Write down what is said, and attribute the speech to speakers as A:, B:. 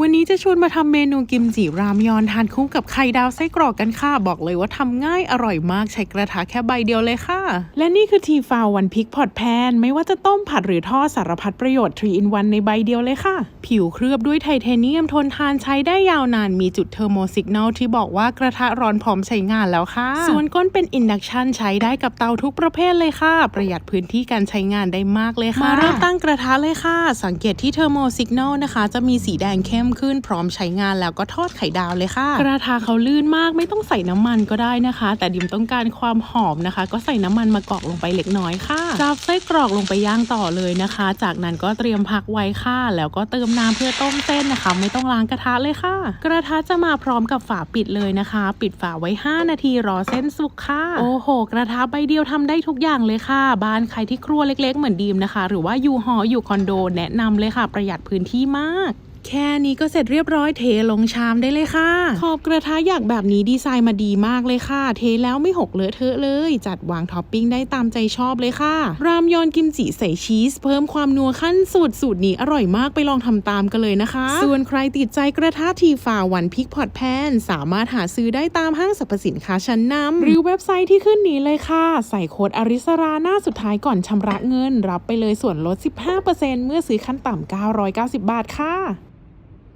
A: วันนี้จะชวนมาทำเมนูกิมจิรามยอนทานคู่กับไข่ดาวไส้กรอกกันค่ะ บอกเลยว่าทำง่ายอร่อยมากใช้กระทะแค่ใบเดียวเลยค่ะ และนี่คือทีฟาววันพิกพอตแพน ไม่ว่าจะต้มผัดหรือทอดสารพัดประโยชน์3 in 1ในใบเดียวเลยค่ะ ผิวเคลือบด้วยไทเทเนียมทนทานใช้ได้ยาวนานมีจุดเทอร์โมสิก n นลที่บอกว่ากระทะร้อนพร้อมใช้งานแล้วค่ะ ส่วนก้นเป็นอินดักชันใช้ได้กับเตาทุกประเภทเลยค่ะ ประหยัดพื้นที่การใช้งานได้มากเลยค่ะมาเริ่มตั้งกระทะเลยค่ะ สังเกตที่เทอร์โมสิก n นลนะคะ จะมีสีแดงเข้มขึ้นพร้อมใช้งานแล้วก็ทอดไข่ดาวเลยค่ะ กระทะเขาลื่นมากไม่ต้องใส่น้ำมันก็ได้นะคะ แต่ดิมต้องการความหอมนะคะ ก็ใส่น้ำมันมากรอกลงไปเล็กน้อยค่ะจับไส้กรอกลงไปย่างต่อเลยนะคะ จากนั้นก็เตรียมพักไว้ค่ะ แล้วก็เติมน้ำเพื่อต้มเส้นนะคะ ไม่ต้องล้างกระทะเลยค่ะ กระทะจะมาพร้อมกับฝาปิดเลยนะคะ ปิดฝาไว้ 5 นาทีรอเส้นสุกค่ะ โอ้โห กระทะใบเดียวทำได้ทุกอย่างเลยค่ะ บ้านใครที่ครัวเล็กๆ เหมือนดีมนะคะ หรือว่าอยู่หออยู่คอนโดแนะนำเลยค่ะ ประหยัดพื้นที่มาก แค่นี้ก็เสร็จเรียบร้อยเทลงชามได้เลยค่ะ ขอบกระทะอยากแบบนี้ดีไซน์มาดีมากเลยค่ะ เทแล้วไม่หกเลอะเทอะเลย จัดวางท็อปปิ้งได้ตามใจชอบเลยค่ะ รามยอนกิมจิใส่ชีส เพิ่มความนัวขั้นสุดสูตรนี้อร่อยมากไปลองทำตามกันเลยนะคะ ส่วนใครติดใจกระทะทีฟ้าวันพิกพอตแพนสามารถหาซื้อได้ตามห้างสรรพสินค้าชั้นนำหรือเว็บไซต์ที่ขึ้นนี้เลยค่ะ ใส่โค้ดอาริสราหน้าสุดท้ายก่อนชำระเงิน รับไปเลยส่วนลด 15%เมื่อซื้อขั้นต่ำ990 บาทค่ะ